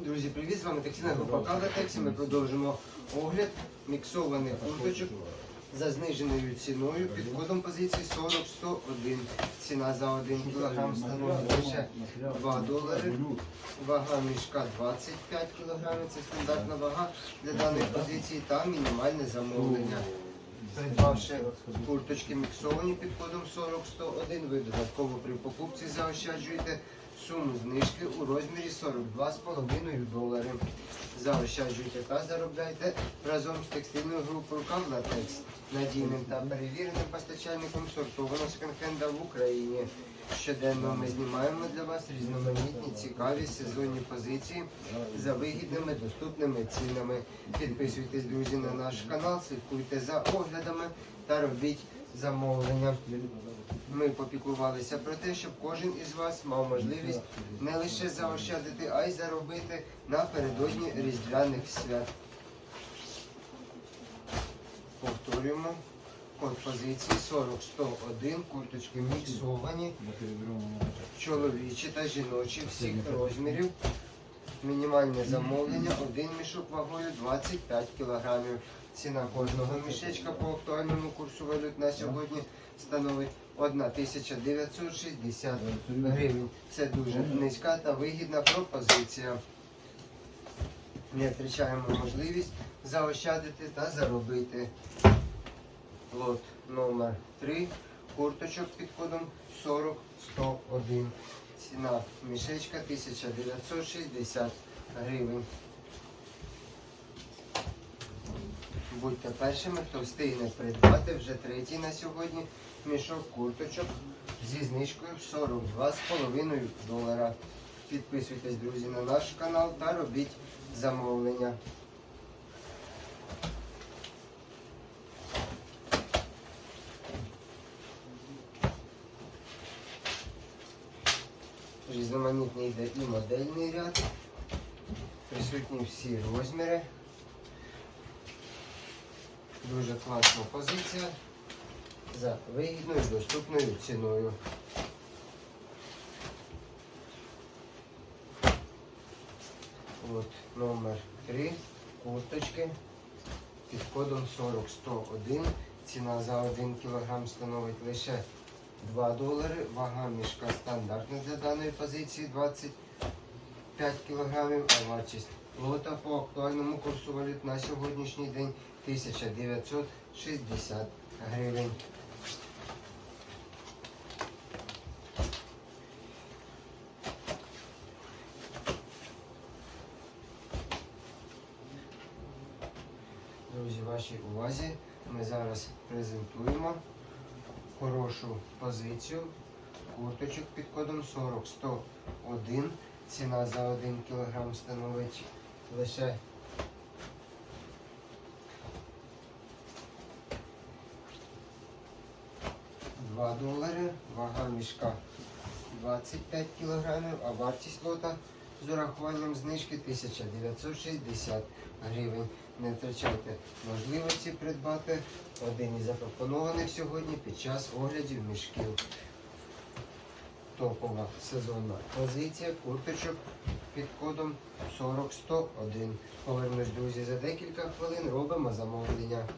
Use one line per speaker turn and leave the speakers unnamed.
Друзі, привіт! З вами текстильна група Кавлатексі. Ми продовжимо огляд міксованих курточок за зниженою ціною під кодом позиції 40-101. Ціна за 1 кг становить лише 2 долари. Вага мішка 25 кг. Це стандартна вага для даної позиції та мінімальне замовлення. Придбавши курточки міксовані під кодом 40-101, ви додатково при покупці заощаджуєте суму знижки у розмірі 42,5 долари. Заощаджуйте та заробляйте разом з текстильною групою Кавлатекс, надійним та перевіреним постачальником сортованого секонд-хенда в Україні. Щоденно ми знімаємо для вас різноманітні, цікаві сезонні позиції за вигідними доступними цінами. Підписуйтесь, друзі, на наш канал, слідкуйте за оглядами та робіть замовлення. Ми попіклувалися про те, щоб кожен із вас мав можливість не лише заощадити, а й заробити напередодні різдвяних свят. Повторюємо. Код позиції 40-101, курточки міксовані, чоловічі та жіночі всіх розмірів. Мінімальне замовлення, один мішок вагою 25 кг. Ціна кожного мішечка по актуальному курсу валют на сьогодні становить 1960 гривень. Це дуже низька та вигідна пропозиція. Не втрачаємо можливість заощадити та заробити. Лот номер 3 курточок під кодом 40-101. Ціна мішечка 1960 гривень. Будьте першими, хто встигне придбати вже третій на сьогодні мішок курточок зі знижкою 42,5 долара. Підписуйтесь, друзі, на наш канал та робіть замовлення. Різноманітний йде і модельний ряд. Присутні всі розміри. Дуже класна позиція за вигідною доступною ціною. От номер 3 курточки під кодом 40101. Ціна за 1 кг становить лише 2 долари. Вага мішка стандартна для даної позиції 25 кг, а вартість лота по актуальному курсу валют на сьогоднішній день 1960 гривень. Друзі, вашій увазі ми зараз презентуємо хорошу позицію курточок під кодом 40-101. Ціна за 1 кг становить лише Два долари, вага мішка 25 кг, а вартість лота з урахуванням знижки 1960 гривень. Не втрачайте можливості придбати один із запропонованих сьогодні під час оглядів мішків. Топова сезонна позиція курточок під кодом 40-101. Повернусь, друзі, за декілька хвилин робимо замовлення.